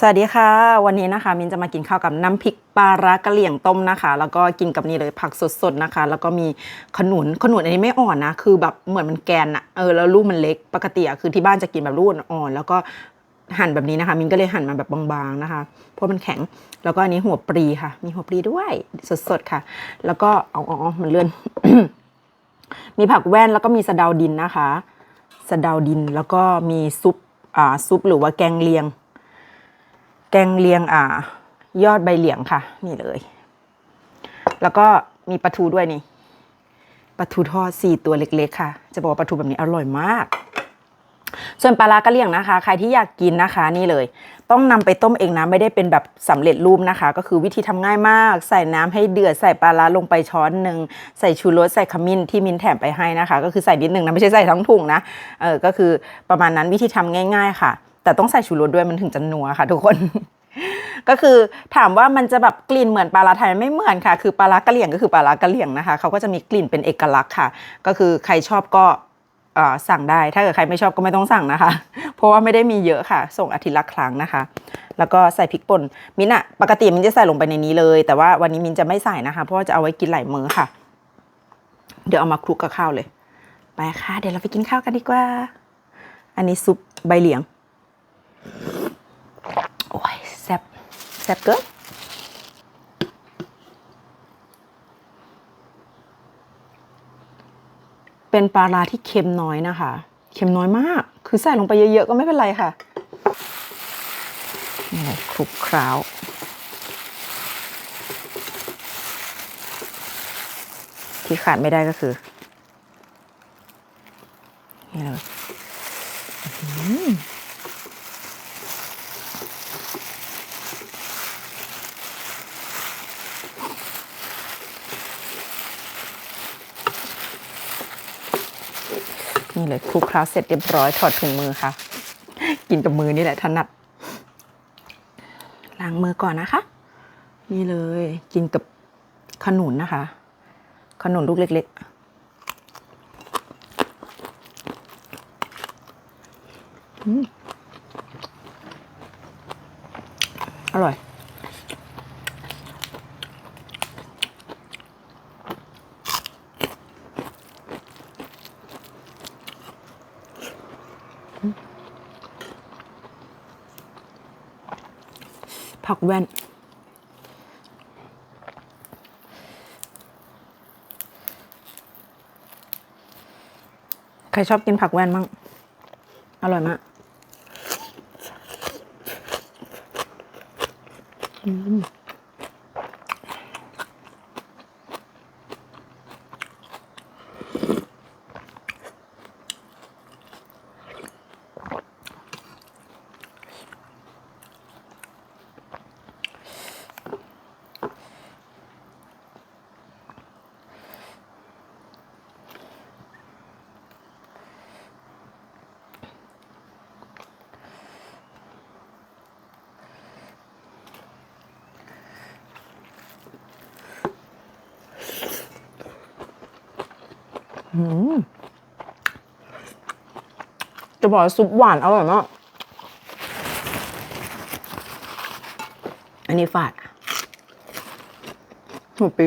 สวัสดีค่ะ วันนี้นะคะ มินจะมากินข้าวกับน้ำพริกปลาร้ากะเหลี่ยงต้มนะคะ แล้วก็กินกับนี่เลยผักสดๆนะคะ แล้วก็มีขนุนขนุนอันนี้ไม่อ่อนนะ คือแบบเหมือนมันแกนอะเออแล้วลูกมันเล็กปกติอะคือที่บ้านจะกินแบบลูกอ่อนๆแล้วก็หั่นแบบนี้นะคะ มินก็เลยหั่นมาแบบบางๆนะคะเพราะมันแข็ง แล้วก็อันนี้หัวปลีค่ะ มีหัวปลีด้วยสดๆค่ะ แล้วก็อาอ๋อมันเลื่อน มีผักแว่นแล้วก็มีสะเดาดินนะคะสะเดาดินแล้วก็มีซุปอ่าซุปหรือว่าแกงเลียง แกงเลียงอ่า ยอดใบเหลียงค่ะ นี่เลย แล้วก็มีปลาทูด้วยนี่ปลาทูทอดสี่ตัวเล็ก ๆ ค่ะ จะบอกว่าปลาทูแบบนี้อร่อยมาก ส่วนปลาร้ากะเลี่ยงนะคะ ใครที่อยากกินนะคะนี่เลย ต้องนำไปต้มเองนะไม่ได้เป็นแบบสำเร็จรูปนะคะ ก็คือวิธีทำง่ายมาก ใส่น้ำให้เดือดใส่ปลาร้าลงไปช้อนหนึ่งใส่ชูรสใส่ขมิ้นที่มินแถมไปให้นะคะ ก็คือใส่นิดหนึ่งนะไม่ใช่ใส่ทั้งถุงนะเออก็คือประมาณนั้นวิธีทำง่าย ๆ ค่ะ แต่ต้องใส่ชูรสด้วยมันถึงจะนัวค่ะ ทุกคน ก็คือถามว่ามันจะแบบกลิ่นเหมือนปลาร้าไทยไม่เหมือนค่ะ คือปลาร้ากระเหลี่ยงก็คือปลาร้ากระเหลี่ยงนะคะเขาก็จะมีกลิ่นเป็นเอกลักษณ์ค่ะ ก็คือใครชอบก็สั่งได้ ถ้าเกิดใครไม่ชอบก็ไม่ต้องสั่งนะคะ เพราะว่าไม่ได้มีเยอะค่ะ ส่งอาทิตย์ละครั้งนะคะ แล้วก็ใส่พริกป่น มินอะปกติมินจะใส่ลงไปในนี้เลย แต่ว่าวันนี้มินจะไม่ใส่นะคะ เพราะว่าจะเอาไว้กินหลายมื้อค่ะ เดี๋ยวเอามาคลุกกับข้าวเลย ไปค่ะ เดี๋ยวเราไปกินข้าวกันดีกว่า อันนี้ซุปใบเหลียง โอ้ยแซ่บแซ่บเกินเป็นปลาร้าที่เค็มน้อยนะคะ เค็มน้อยมาก คือใส่ลงไปเยอะๆก็ไม่เป็นไรค่ะนี่เลยคลุกเคล้าที่ขาดไม่ได้ก็คือ นี่เลยคลุกเคล้าเสร็จเรียบร้อยถอดถุงมือค่ะ กินกับมือนี่แหละถนัดล้างมือก่อนนะคะ นี่เลยกินกับขนุนนะคะ ขนุนลูกเล็กๆอืมอร่อย ผักแว่น ใครชอบกินผักแว่นมั่งอร่อยมากอืม จะบอกซุปหวานอร่อยมาก อันนี้ฝาดหัวปี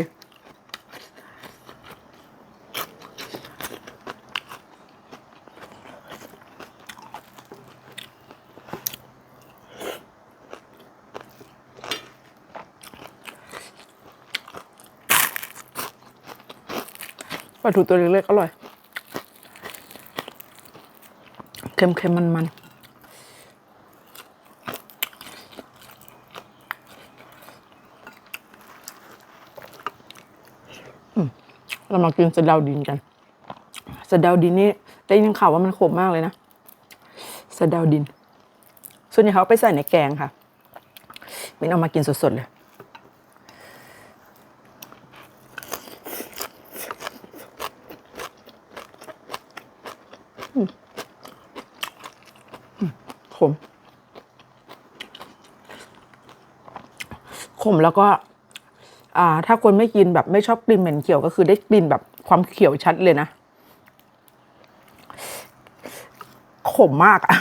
ปลาทูตัวเล็กๆอร่อย เค็มๆมันๆเรามากินสะเดาดินกันสะเดาดินนี่ได้ยินข่าวว่ามันขมมากเลยนะสะเดาดิน ส่วนใหญ่เขาเอาไปใส่ในแกงค่ะมินเอามากินสดๆเลย ขม ข มแล้วก็ถ้าคนไม่กินแบบไม่ชอบกลิ่นเหม็นเขียวก็คือได้กลิ่นแบบความเขียวชัดเลยนะ ขมมากอะ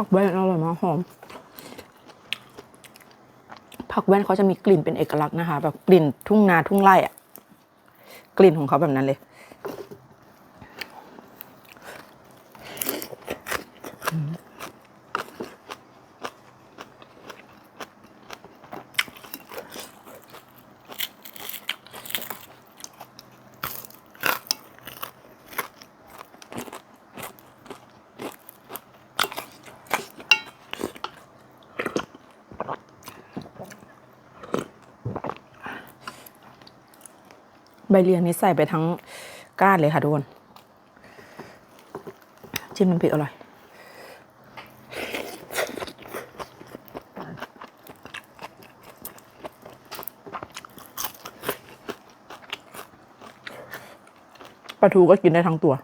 ผักแว่นอร่อยมากหอม ผักแว่นเขาจะมีกลิ่นเป็นเอกลักษณ์นะคะ แบบกลิ่นทุ่งนาทุ่งไร่อะกลิ่นของเขาแบบนั้นเลย ใบเลียงนี้ใส่ไปทั้งก้านเลยค่ะทุกคนจิ้มน้ำพริกอร่อยปลาทูก็กินได้ทั้งตัว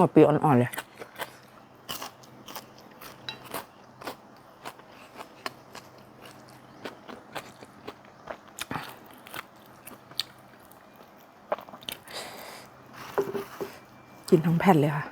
หัวปีอ่อนๆเลยกินทั้งแผ่นเลยค่ะ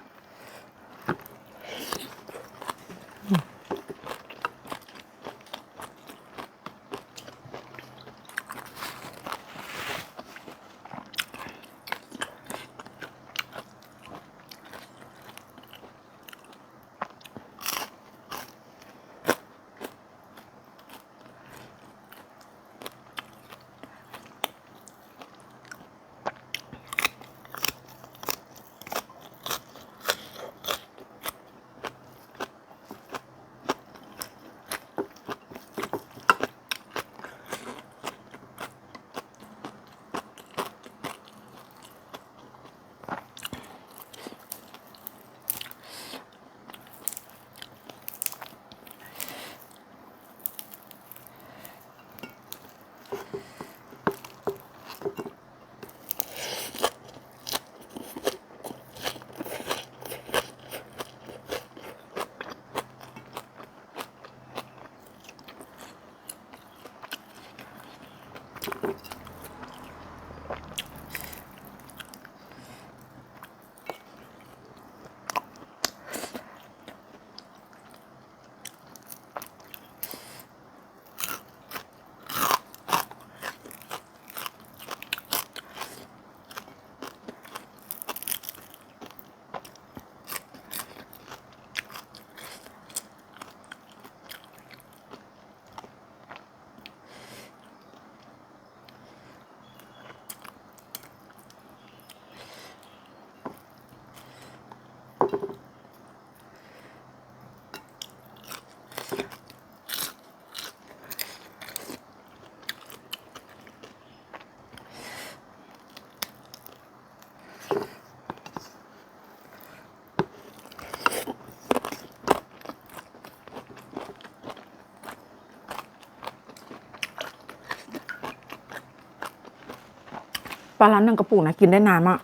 ปลาร้าหนังกระปุกนะกินได้นานมาก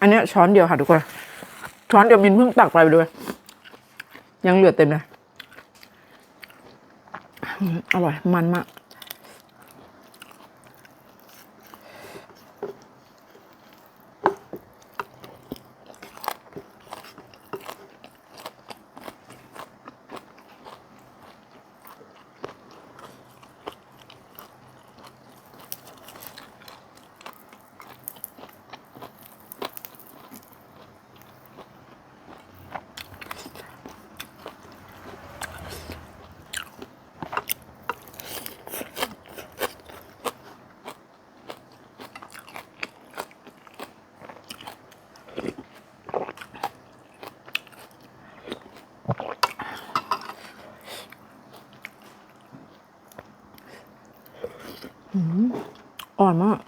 อันนี้ช้อนเดียวค่ะทุกคน ช้อนเดียวมินเพิ่งตักไปด้วยยังเหลือเต็มเลย อร่อยมันมาก อ่อนมาก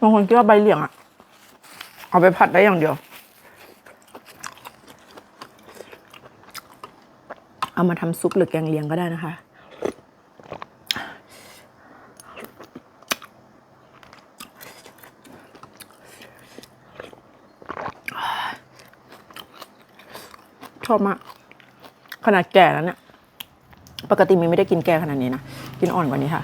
บางคนคิดว่าใบเหลียงอะเอาไปผัดได้อย่างเดียว เอามาทำซุปหรือแกงเลียงก็ได้นะคะ ชอบมาก ขนาดแก่แล้วเนี่ย ปกติมีไม่ได้กินแก่ขนาดนี้นะ กินอ่อนกว่านี้ค่ะ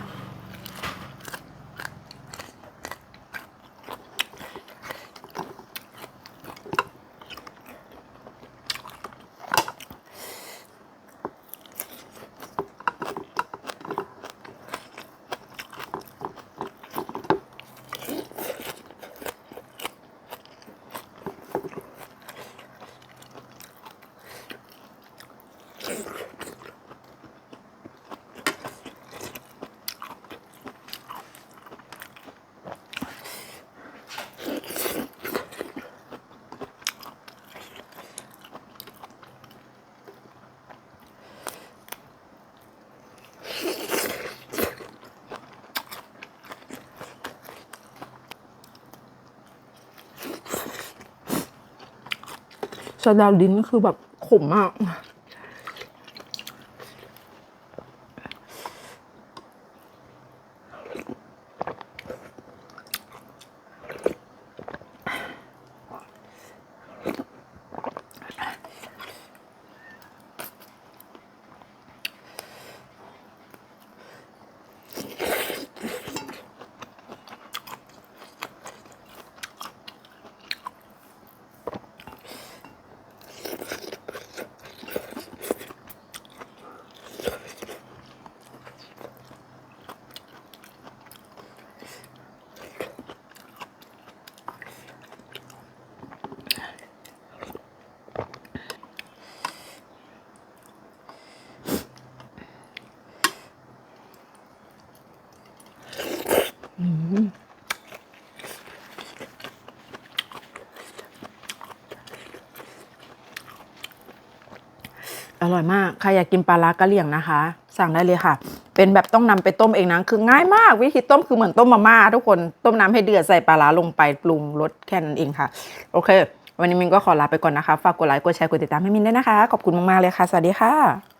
ชาดาวดินก็คือแบบขมมาก อร่อยมาก ใครอยากกินปลาร้ากะเหรี่ยงนะคะ สั่งได้เลยค่ะ เป็นแบบต้องนำไปต้มเองนะคือง่ายมาก วิธีต้มคือเหมือนต้มมาม่าทุกคนต้มน้ำให้เดือดใส่ปลาร้าลงไปปรุงรสแค่นั้นเองค่ะ โอเค วันนี้มินก็ขอลาไปก่อนนะคะ ฝากกดไลค์กดแชร์กดติดตามให้มินด้วยนะคะ ขอบคุณมากๆเลยค่ะ สวัสดีค่ะ